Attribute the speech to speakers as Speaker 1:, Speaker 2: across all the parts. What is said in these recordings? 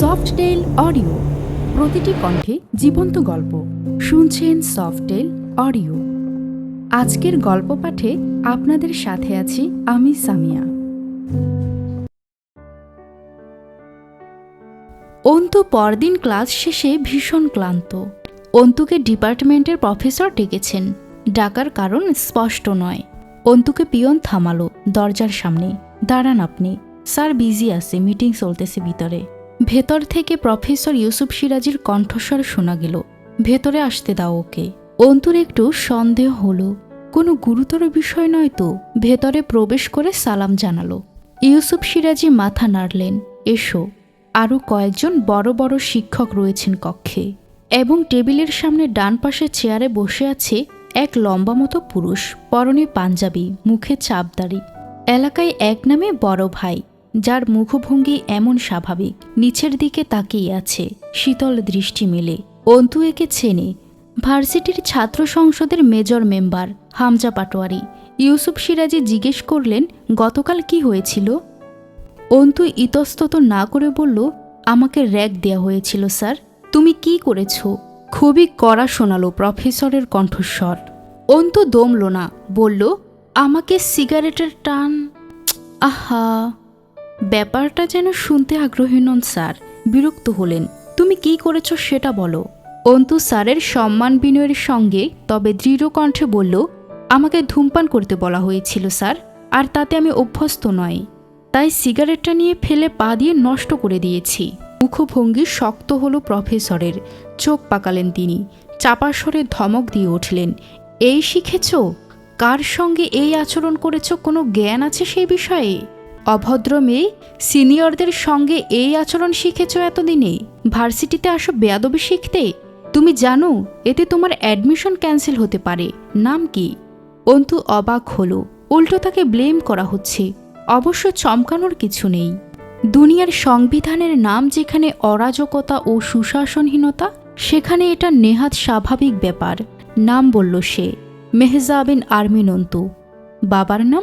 Speaker 1: সফটটেল audio, প্রতিটি কণ্ঠে জীবন্ত গল্প। শুনছেন সফটটেল অডিও। আজকের গল্প পাঠে আপনাদের সাথে আছি আমি সামিয়া। অন্তু পরদিন ক্লাস শেষে ভীষণ ক্লান্ত। অন্তুকে ডিপার্টমেন্টের প্রফেসর ডেকেছেন। ডাকার কারণ স্পষ্ট নয়। অন্তুকে পিয়ন থামালো দরজার সামনে। দাঁড়ান আপনি। স্যার বিজি আছে, মিটিং চলতেছে ভিতরে। ভেতর থেকে প্রফেসর ইউসুফ সিরাজির কণ্ঠস্বর শোনা গেল। ভেতরে আসতে দাও ওকে। অন্তুর একটু সন্দেহ হলো। কোনো গুরুতর বিষয় নয় তো? ভেতরে প্রবেশ করে সালাম জানালো। ইউসুফ সিরাজি মাথা নাড়লেন। এসো। আরও কয়েকজন বড় বড় শিক্ষক রয়েছেন কক্ষে। এবং টেবিলের সামনে ডান পাশে চেয়ারে বসে আছে এক লম্বা মতো পুরুষ। পরনে পাঞ্জাবি, মুখে চাপদাড়ি। এলাকায় এক নামে বড় ভাই। যার মুখভঙ্গি এমন স্বাভাবিক, নিচের দিকে তাকিয়ে আছে, শীতল দৃষ্টি মেলে। অন্তু একে চেনে, ভার্সিটির ছাত্র সংসদের মেজর মেম্বার, হামজা পাটোয়ারি। ইউসুফ সিরাজি জিজ্ঞেস করলেন, গতকাল কি হয়েছিল? অন্তু ইতস্তত না করে বলল, আমাকে র্যাক দেয়া হয়েছিল, স্যার। তুমি কি করেছ? খুবই কড়া শোনালো, প্রফেসরের কণ্ঠস্বর। অন্তু দমল না, বলল, আমাকে সিগারেটের টান, আহা। ব্যাপারটা যেন শুনতে আগ্রহী নন, স্যার। বিরক্ত হলেন। তুমি কি করেছ সেটা বলো। অন্তু স্যারের সম্মান বিনয়ের সঙ্গে তবে দৃঢ় কণ্ঠে বলল, আমাকে ধূমপান করতে বলা হয়েছিল, স্যার, আর তাতে আমি অভ্যস্ত নয় তাই সিগারেটটা নিয়ে ফেলে পা দিয়ে নষ্ট করে দিয়েছি। মুখভঙ্গি শক্ত হলো প্রফেসরের। চোখ পাকালেন তিনি। চাপা স্বরে ধমক দিয়ে উঠলেন, এই শিখেছ? কার সঙ্গে এই আচরণ করেছ? কোনো জ্ঞান আছে সেই বিষয়ে? অভদ্র মেয়ে, সিনিয়রদের সঙ্গে এই আচরণ শিখেছ এতদিনে? ভার্সিটিতে আসো বেয়াদবি শিখতে? তুমি জানো, এতে তোমার অ্যাডমিশন ক্যান্সেল হতে পারে। নাম কি? অন্তু অবাক হলো। উল্টো তাকে ব্লেম করা হচ্ছে। অবশ্য চমকানোর কিছু নেই। দুনিয়ার সংবিধানের নাম যেখানে অরাজকতা ও সুশাসনহীনতা, সেখানে এটা নেহাত স্বাভাবিক ব্যাপার। নাম বলল সে, মেহজাবিন আর্মিন অন্তু। বাবার নাম?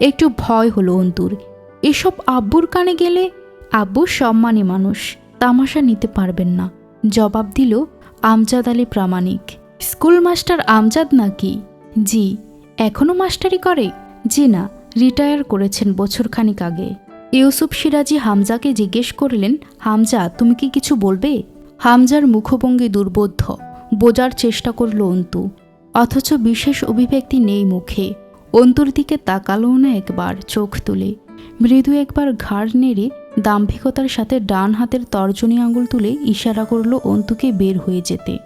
Speaker 1: একটু ভয় হলো অন্তুর। এসব আব্বুর কানে গেলে আব্বু সম্মানী মানুষ, তামাশা নিতে পারবেন না। জবাব দিল আমজাদ আলী প্রামাণিক। স্কুল মাস্টার আমজাদ নাকি? জি এখনও মাস্টারি করে? জি না, রিটায়ার করেছেন বছরখানিক আগে। ইউসুফ সিরাজি হামজাকে জিজ্ঞেস করলেন, হামজা, তুমি কি কিছু বলবে? হামজার মুখভঙ্গি দুর্বোধ্য, বোঝার চেষ্টা করল অন্তু। অথচ বিশেষ অভিব্যক্তি নেই মুখে। অন্তুর দিকে তাকালো না একবার চোখ তুলে। মৃদু একবার ঘাড় নেড়ে দাম্ভিকতার সাথে ডান হাতের তর্জনী আঙুল তুলে ইশারা করল অন্তুকে বের হয়ে যেতে।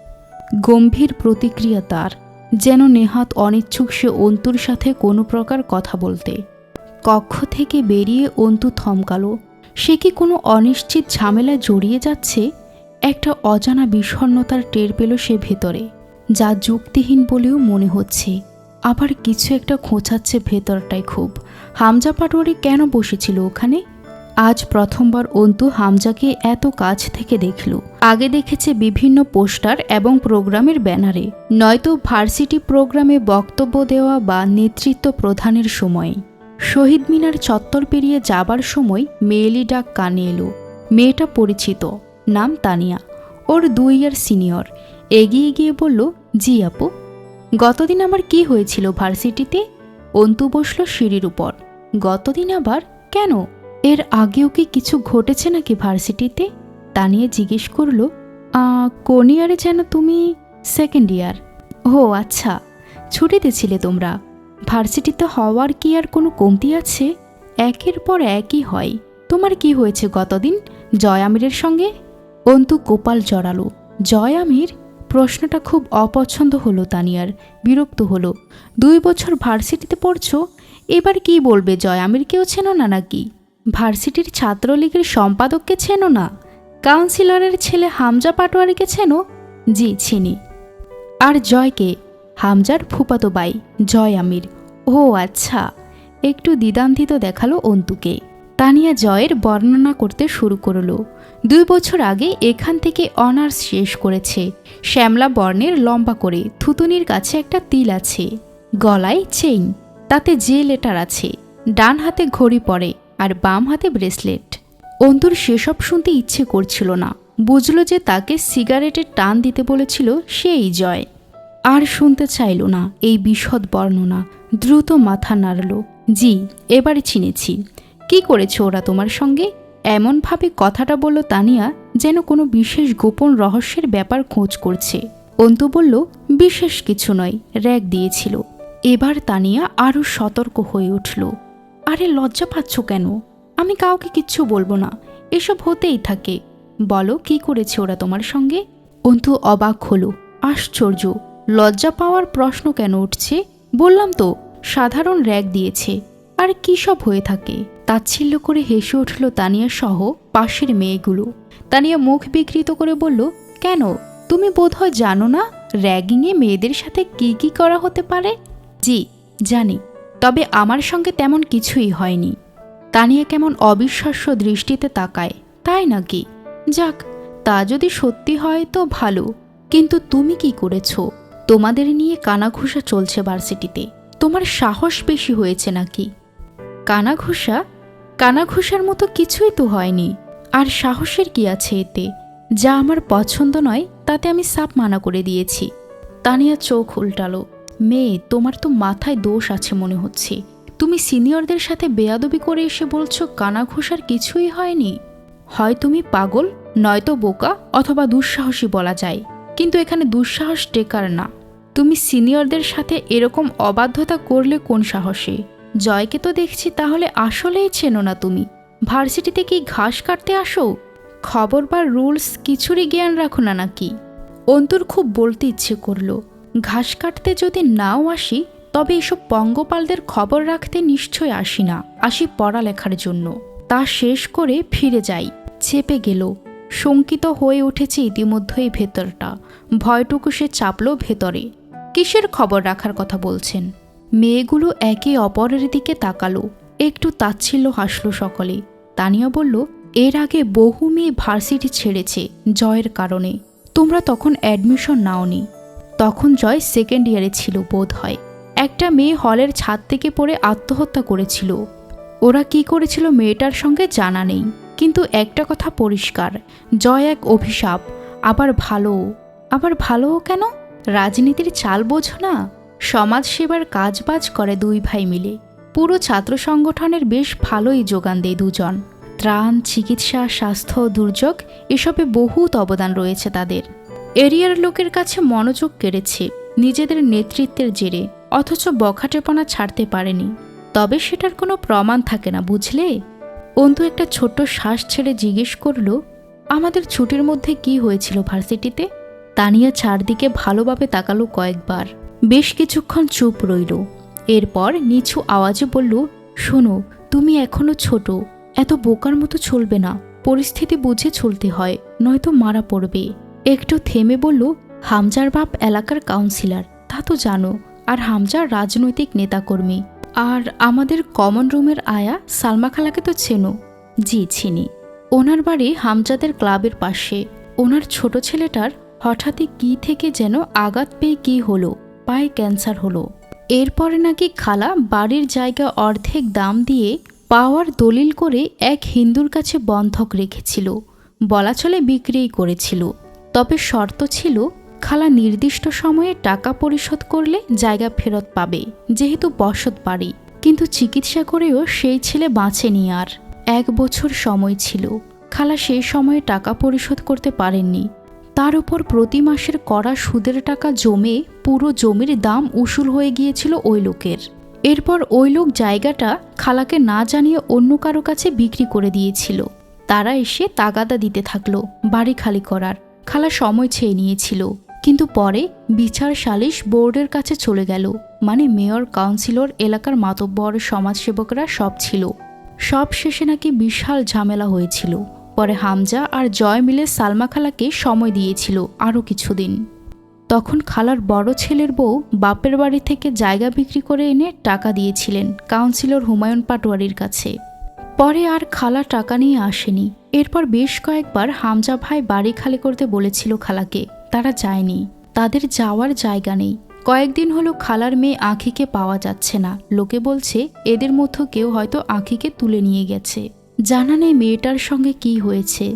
Speaker 1: গম্ভীর প্রতিক্রিয়া তার, যেন নেহাত অনিচ্ছুক সে অন্তুর সাথে কোনো প্রকার কথা বলতে। কক্ষ থেকে বেরিয়ে অন্তু থমকালো। সে কি কোনো অনিশ্চিত ঝামেলায় জড়িয়ে যাচ্ছে? একটা অজানা বিষণ্নতার টের পেল সে ভেতরে, যা যুক্তিহীন বলেও মনে হচ্ছে। আবার কিছু একটা খোঁচাচ্ছে ভেতরটায় খুব। হামজা পাটোয়ারি কেন বসেছিল ওখানে? আজ প্রথমবার অন্তু হামজাকে এত কাছ থেকে দেখল। আগে দেখেছে বিভিন্ন পোস্টার এবং প্রোগ্রামের ব্যানারে। নয়তো ভার্সিটি প্রোগ্রামে বক্তব্য দেওয়া বা নেতৃত্ব প্রদানের সময়। শহীদ মিনার চত্বর পেরিয়ে যাবার সময় মেয়েলি ডাক কানে এলো। মেয়েটা পরিচিত, নাম তানিয়া। ওর দুই ইয়ার সিনিয়র। এগিয়ে গিয়ে বলল, জি আপু। গতদিন আমার কি হয়েছিল ভার্সিটিতে? অন্তু বসল সিঁড়ির উপর। গতদিন আবার কেন? এর আগেও কি কিছু ঘটেছে নাকি ভার্সিটিতে? তা নিয়ে জিজ্ঞেস করল "আহ, কোন ইয়ারে যেন তুমি? Second year. ও আচ্ছা ছুটিতে ছিলে তোমরা। ভার্সিটিতে হওয়ার কি আর কোনো কমতি আছে? একের পর একই হয়। তোমার কি হয়েছে গতদিন জয় আমিরের সঙ্গে? অন্তু কোপাল জড়ালো। জয় আমির প্রশ্নটা খুব অপছন্দ হলো তানিয়ার, বিরক্ত হলো। দুই বছর ভার্সিটিতে পড়ছো? এবার কি বলবে জয়? আমিরকেও চেনো না নাকি? ভার্সিটির ছাত্রলীগের সম্পাদককে চেনো না? কাউন্সিলরের ছেলে হামজা পাটোয়ারিকে চেনো? জি, চিনি। আর জয়কে? হামজার ফুপাতো বাই, জয় আমির। ও আচ্ছা একটু দ্বিধান্বিত দেখাল অন্তুকে। তানিয়া জয়ের বর্ণনা করতে শুরু করল। দুই বছর আগে এখান থেকে অনার্স শেষ করেছে। শ্যামলা বর্ণের লম্বা করে থুতুনির কাছে একটা তিল আছে। গলায় চেইন, তাতে যে লেটার আছে, ডান হাতে ঘড়ি পরে আর বাম হাতে ব্রেসলেট। অন্তুর সেসব শুনতে ইচ্ছে করছিল না। বুঝল যে তাকে সিগারেটের টান দিতে বলেছিল সেই জয়। আর শুনতে চাইল না এই বিশদ বর্ণনা। দ্রুত মাথা নাড়ল। জি, এবারে চিনেছি। কি করেছে ওরা তোমার সঙ্গে? এমনভাবে কথাটা বলল তানিয়া যেন কোনো বিশেষ গোপন রহস্যের ব্যাপার খোঁজ করছে। অন্তু বলল, বিশেষ কিছু নয় র্যাক দিয়েছিল। এবার তানিয়া আরও সতর্ক হয়ে উঠল। আরে, লজ্জা পাচ্ছ কেন? আমি কাউকে কিচ্ছু বলব না, এসব হতেই থাকে। বলো, কি করেছে ওরা তোমার সঙ্গে? অন্তু অবাক হলো। আশ্চর্য, লজ্জা পাওয়ার প্রশ্ন কেন উঠছে? বললাম তো, সাধারণ র্যাক দিয়েছে। আর কী সব হয়ে থাকে? তাচ্ছিল্য করে হেসে উঠল তানিয়া সহ পাশের মেয়েগুলো। তানিয়া মুখ বিকৃত করে বলল, কেন? তুমি বোধহয় জানো না র্যাগিংয়ে মেয়েদের সাথে কি কি করা হতে পারে? জি, জানি, তবে আমার সঙ্গে তেমন কিছুই হয়নি। তানিয়া কেমন অবিশ্বাস্য দৃষ্টিতে তাকায়। তাই নাকি? যাক, তা যদি সত্যি হয় তো ভালো। কিন্তু তুমি কি করেছ? তোমাদের নিয়ে কানাঘুষা চলছে ভার্সিটিতে। তোমার সাহস বেশি হয়েছে নাকি? কানাঘুষা, কানাঘুষার মতো কিছুই তো হয়নি। আর সাহসের কি আছে এতে? যা আমার পছন্দ নয়, তাতে আমি সাপ মানা করে দিয়েছি। তানিয়া চোখ উল্টালো। মেয়ে, তোমার তো মাথায় দোষ আছে মনে হচ্ছে। তুমি সিনিয়রদের সাথে বেয়াদবি করে এসে বলছো কানাঘুষার কিছুই হয়নি? হয় তুমি পাগল, নয়তো বোকা, অথবা দুঃসাহসী বলা যায়। কিন্তু এখানে দুঃসাহস টেকার না। তুমি সিনিয়রদের সাথে এরকম অবাধ্যতা করলে কোন সাহসে? জয়কে তো দেখছি তাহলে আসলেই চেনো না তুমি। ভার্সিটিতে কি ঘাস কাটতে আসো? খবর বা রুলস কিছুরই জ্ঞান রাখো না নাকি? অন্তুর খুব বলতে ইচ্ছে করল, ঘাস কাটতে যদি নাও আসি, তবে এসব পঙ্গপালদের খবর রাখতে নিশ্চয় আসি না, আসি পড়ালেখার জন্য। তা শেষ করে ফিরে যাই, চেপে গেল, শঙ্কিত হয়ে উঠেছে ইতিমধ্যেই ভেতরটা, ভয়টুকু সে চাপল ভেতরে। কিসের খবর রাখার কথা বলছেন? মেয়েগুলো একে অপরের দিকে তাকালো। একটু তাচ্ছিল্য হাসল সকলে। তানিয়া বলল, এর আগে বহু মেয়ে ভার্সিটি ছেড়েছে জয়ের কারণে। তোমরা তখন অ্যাডমিশন নাওনি। তখন জয় সেকেন্ড ইয়ারে ছিল বোধ হয়। একটা মেয়ে হলের ছাদ থেকে পড়ে আত্মহত্যা করেছিল। ওরা কি করেছিল মেয়েটার সঙ্গে জানা নেই। কিন্তু একটা কথা পরিষ্কার, জয় এক অভিশাপ। আবার ভালো আবার ভালো কেন? রাজনীতির চাল বোঝো না। সমাজ সেবার কাজবাজ করে দুই ভাই মিলে। পুরো ছাত্র সংগঠনের বেশ ভালোই যোগান দেয় দুজন। ত্রাণ, চিকিৎসা, স্বাস্থ্য, দুর্যোগ, এসবে বহুত অবদান রয়েছে তাদের। এরিয়ার লোকের কাছে মনোযোগ কেড়েছে নিজেদের নেতৃত্বের জেরে, অথচ বখাটেপনা ছাড়তে পারেনি। তবে সেটার কোনো প্রমাণ থাকে না, বুঝলে? অন্তু একটা ছোট্ট শ্বাস ছেড়ে জিজ্ঞেস করল, আমাদের ছুটির মধ্যে কি হয়েছিল ভার্সিটিতে? তানিয়া চারদিকে ভালোভাবে তাকালো কয়েকবার। বেশ কিছুক্ষণ চুপ রইল। এরপর নিচু আওয়াজে বলল, শোনো, তুমি এখনও ছোট। এত বোকার মতো চলবে না। পরিস্থিতি বুঝে চলতে হয়, নয়তো মারা পড়বে। একটু থেমে বলল, হামজার বাপ এলাকার কাউন্সিলর তা তো জানো। আর হামজার রাজনৈতিক নেতাকর্মী। আর আমাদের কমন রুমের আয়া সালমা খালাকে তো চেনো? জি, চিনি। ওনার বাড়ি হামজাদের ক্লাবের পাশে। ওনার ছোট ছেলেটার হঠাৎই কি থেকে যেন আঘাত পেয়ে কি হলো? পায়ে ক্যান্সার হলো। এরপরে নাকি খালা বাড়ির জায়গা অর্ধেক দাম দিয়ে পাওয়ার দলিল করে এক হিন্দুর কাছে বন্ধক রেখেছিল। বলা চলে বিক্রিই করেছিল। তবে শর্ত ছিল, খালা নির্দিষ্ট সময়ে টাকা পরিশোধ করলে জায়গা ফেরত পাবে, যেহেতু বসত বাড়ি। কিন্তু চিকিৎসা করেও সেই ছেলে বাঁচেনি আর। এক বছর সময় ছিল। খালা সেই সময়ে টাকা পরিশোধ করতে পারেননি। তার উপর প্রতি মাসের করা সুদের টাকা জমে পুরো জমির দাম উসুল হয়ে গিয়েছিল ওই লোকের। এরপর ওই লোক জায়গাটা খালাকে না জানিয়ে অন্য কারও কাছে বিক্রি করে দিয়েছিল। তারা এসে তাগাদা দিতে থাকল, বাড়ি খালি করার। খালা সময় চেয়ে নিয়েছিল। কিন্তু পরে বিচার সালিশ বোর্ডের কাছে চলে গেল। মানে মেয়র, কাউন্সিলর, এলাকার মাতব্বর, সমাজসেবকরা সব ছিল। সব শেষে নাকি বিশাল ঝামেলা হয়েছিল। পরে হামজা আর জয় মিলে সালমা খালাকে সময় দিয়েছিল আরও কিছুদিন। তখন খালার বড় ছেলের বউ বাপের বাড়ি থেকে জায়গা বিক্রি করে এনে টাকা দিয়েছিলেন কাউন্সিলর হুমায়ুন পাটোয়ারির কাছে। পরে আর খালা টাকা নিয়ে আসেনি। এরপর বেশ কয়েকবার হামজা ভাই বাড়ি খালি করতে বলেছিল খালাকে, তারা যায়নি। তাদের যাওয়ার জায়গা নেই। কয়েকদিন হলো খালার মেয়ে আঁখিকে পাওয়া যাচ্ছে না। লোকে বলছে, এদের মধ্যে কেউ হয়তো আঁখিকে তুলে নিয়ে গেছে। জানা নেই মেয়েটার সঙ্গে কি হয়েছে,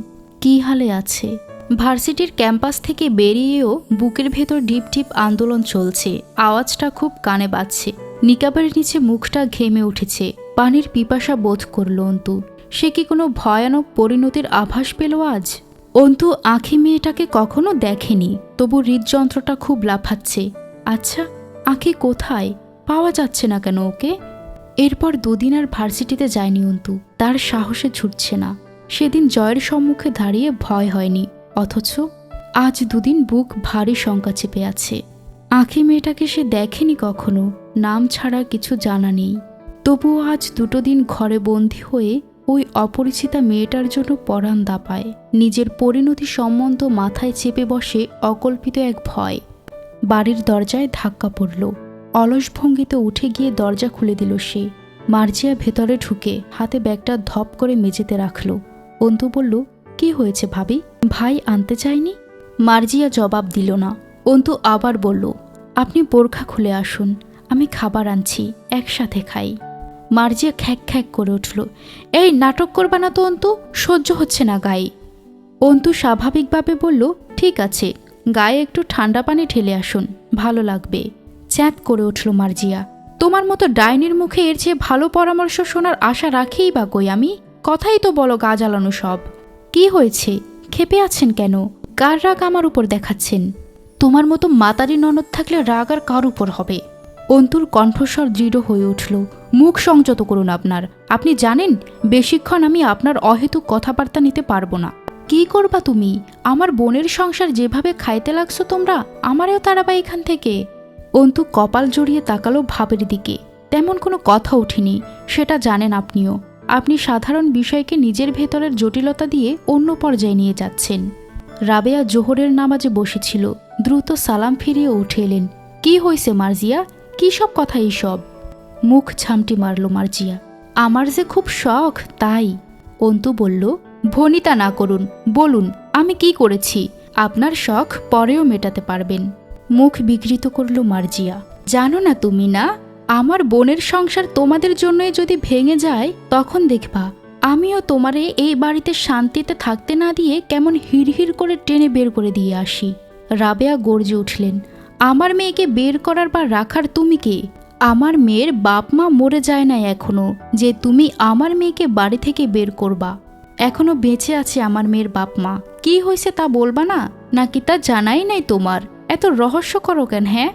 Speaker 1: কি হালে আছে। ভার্সিটির ক্যাম্পাস থেকে বেরিয়েও বুকের ভেতর ডিপ ডিপ আন্দোলন চলছে, আওয়াজটা খুব কানে বাজছে। নিকাবের নিচে মুখটা ঘেমে উঠেছে, পানির পিপাসা বোধ করল অন্তু। সে কি কোনো ভয়ানক পরিণতির আভাস পেল আজ? অন্তু আঁখি মেয়েটাকে কখনো দেখেনি, তবু হৃদযন্ত্রটা খুব লাফাচ্ছে। আচ্ছা আঁখি কোথায়? পাওয়া যাচ্ছে না কেন ওকে? এরপর দুদিন আর ভার্সিটিতে যায়নি অন্তু। তার সাহসে ছুটছে না। সেদিন জয়ের সম্মুখে দাঁড়িয়ে ভয় হয়নি। অথচ আজ দুদিন বুক ভারী শঙ্কা চেপে আছে। আঁখি মেয়েটাকে সে দেখেনি কখনো। নাম ছাড়া কিছু জানা নেই। তবুও আজ দুটো দিন ঘরে বন্দি হয়ে ওই অপরিচিতা মেয়েটার জন্য পরাণ দাপায়। নিজের পরিণতি সম্বন্ধ মাথায় চেপে বসে অকল্পিত এক ভয়। বাড়ির দরজায় ধাক্কা পড়ল। অলস ভঙ্গিতে উঠে গিয়ে দরজা খুলে দিল সে। মার্জিয়া ভেতরে ঢুকে হাতে ব্যাগটা ধপ করে মেঝেতে রাখল। অন্তু বলল, কি হয়েছে ভাবি? ভাই আনতে চায়নি? মার্জিয়া জবাব দিল না। অন্তু আবার বলল, আপনি বোরখা খুলে আসুন, আমি খাবার আনছি, একসাথে খাই। মার্জিয়া খ্যাক খ্যাক করে উঠল, এই নাটক করবা না তো অন্তু? সহ্য হচ্ছে না গায়ে। অন্তু স্বাভাবিকভাবে বলল, ঠিক আছে, গায়ে একটু ঠান্ডা পানি ঢেলে আসুন, ভালো লাগবে। চ্যাত করে উঠল মার্জিয়া। তোমার মতো ডাইনির মুখে এর চেয়ে ভালো পরামর্শ শোনার আশা রাখেই বা কই আমি? কথাই তো বলো গা জ্বালানো সব। কি হয়েছে? ক্ষেপে আছেন কেন? কার রাগ আমার উপর দেখাচ্ছেন? তোমার মতো মাতারি ননদ থাকলে রাগ আর কার উপর হবে? অন্তুর কণ্ঠস্বর দৃঢ় হয়ে উঠল। মুখ সংযত করুন আপনার। আপনি জানেন, বেশিক্ষণ আমি আপনার অহেতুক কথাবার্তা নিতে পারব না। কি করবা তুমি? আমার বোনের সংসার যেভাবে খাইতে লাগছো তোমরা, আমারেও তারাবা এখান থেকে। অন্তু কপাল জড়িয়ে তাকালো ভাবের দিকে। তেমন কোনো কথা ওঠেনি সেটা জানেন আপনিও। আপনি সাধারণ বিষয়কে নিজের ভেতরের জটিলতা দিয়ে অন্য পর্যায়ে নিয়ে যাচ্ছেন। রাবেয়া জোহরের নামাজে বসেছিল, দ্রুত সালাম ফিরিয়ে উঠে এলেন, কি হয়েছে মার্জিয়া? কি সব কথা এইসব? মুখ ছামটি মারল মার্জিয়া, আমার যে খুব শখ, তাই। অন্তু বলল, ভনিতা না করুন, বলুন, আমি কি করেছি? আপনার শখ পরেও মেটাতে পারবেন। মুখ বিকৃত করল মার্জিয়া। জানো না তুমি না, আমার বোনের সংসার তোমাদের জন্যই যদি ভেঙে যায়, তখন দেখবা, আমিও তোমারে এই বাড়িতে শান্তিতে থাকতে না দিয়ে কেমন হিড়হিড় করে টেনে বের করে দিয়ে আসি। রাবেয়া গর্জে উঠলেন, আমার মেয়েকে বের করার বা রাখার তুমি কে? আমার মেয়ের বাপ মা মরে যায় না এখনও, যে তুমি আমার মেয়েকে বাড়ি থেকে বের করবা। এখনও বেঁচে আছে আমার মেয়ের বাপ মা। কি হয়েছে তা বলবা না? নাকি তা জানাই নাই তোমার? এত রহস্য করো কেন হ্যাঁ?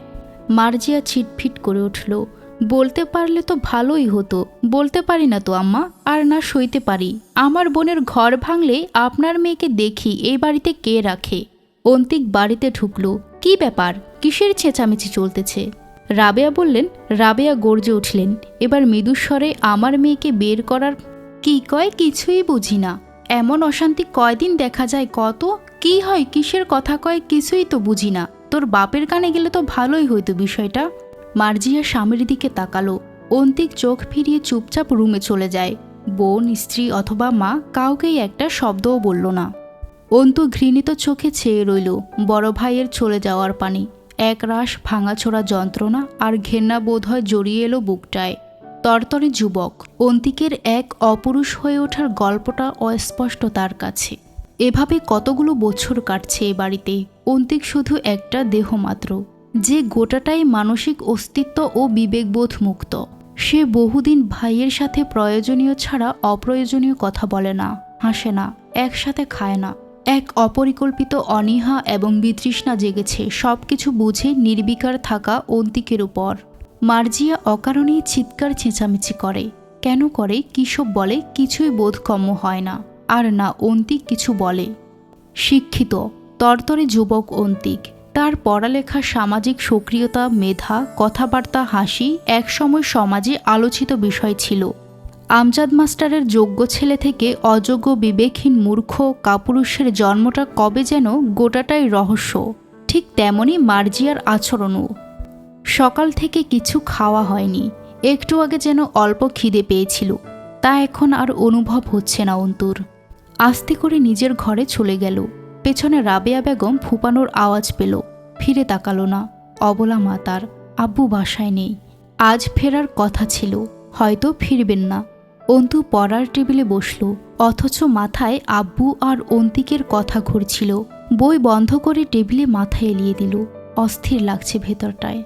Speaker 1: মার্জিয়া ছিটফিট করে উঠল। বলতে পারলে তো ভালোই হতো। বলতে পারি না তো, আম্মা, আর না সইতে পারি। আমার বোনের ঘর ভাঙলে আপনার মেয়েকে দেখি, এই বাড়িতে কে রাখে? অন্তিক বাড়িতে ঢুকলো। কি ব্যাপার? কিসের চেঁচামেচি চলতেছে? রাবেয়া বললেন, রাবেয়া গর্জে উঠলেন। এবার মৃদুস্বরে আমার মেয়েকে বের করার কি কয় কিছুই বুঝি না। এমন অশান্তি কয়দিন দেখা যায় কত? কি হয়, কিসের কথা কয় কিছুই তো বুঝি না। তোর বাপের কানে গেলে তো ভালোই হইতো বিষয়টা। মার্জিয়া স্বামীর দিকে তাকালো। অন্তিক চোখ ফিরিয়ে চুপচাপ রুমে চলে যায়। বোন, স্ত্রী অথবা মা কাউকেই একটা শব্দও বলল না। অন্তু ঘৃণিত চোখে চেয়ে রইল। বড় ভাইয়ের চলে যাওয়ার পানি। এক রাশ ভাঙাছোড়া যন্ত্রণা আর ঘেন্না বোধ হয় জড়িয়ে এলো বুকটায়। তরতরে যুবক, অন্তিকের এক অপুরুষ হয়ে ওঠার গল্পটা অস্পষ্ট তার কাছে। এভাবে কতগুলো বছর কাটছে এ বাড়িতে? অন্তিক শুধু একটা দেহ মাত্র, যে গোটাটাই মানসিক অস্তিত্ব ও বিবেকবোধ মুক্ত। সে বহুদিন ভাইয়ের সাথে প্রয়োজনীয় ছাড়া অপ্রয়োজনীয় কথা বলে না, হাসে না, একসাথে খায় না। এক অপরিকল্পিত অনীহা এবং বিতৃষ্ণা জেগেছে, সবকিছু বুঝে নির্বিকার থাকা অন্তিকের উপর। মার্জিয়া অকারণেই চিৎকার চেঁচামেচি করে, কেন করে, কিসব বলে কিছুই বোধগম্য হয় না। আর না অন্তিক কিছু বলে। শিক্ষিত, তরতরে যুবক অন্তিক। তার পড়ালেখা, সামাজিক সক্রিয়তা, মেধা, কথাবার্তা, হাসি একসময় সমাজে আলোচিত বিষয় ছিল। আমজাদ মাস্টারের যোগ্য ছেলে থেকে অযোগ্য, বিবেকহীন মূর্খ, কাপুরুষের জন্মটা কবে যেন গোটাটাই রহস্য। ঠিক তেমনই মার্জিয়ার আচরণও। সকাল থেকে কিছু খাওয়া হয়নি। একটু আগে যেন অল্প খিদে পেয়েছিল। তা এখন আর অনুভব হচ্ছে না অন্তুর। আস্তে করে নিজের ঘরে চলে গেল। পেছনে রাবেয়া বেগম ফুপানোর আওয়াজ পেল। ফিরে তাকালো না। অবলা মাতার আব্বু বাসায় নেই। আজ ফেরার কথা ছিল, হয়তো ফিরবেন না। অন্তু পড়ার টেবিলে বসল, অথচ মাথায় আব্বু আর অন্তিকের কথা ঘুরছিল। বই বন্ধ করে টেবিলে মাথা এলিয়ে দিল। অস্থির লাগছে ভেতরটায়।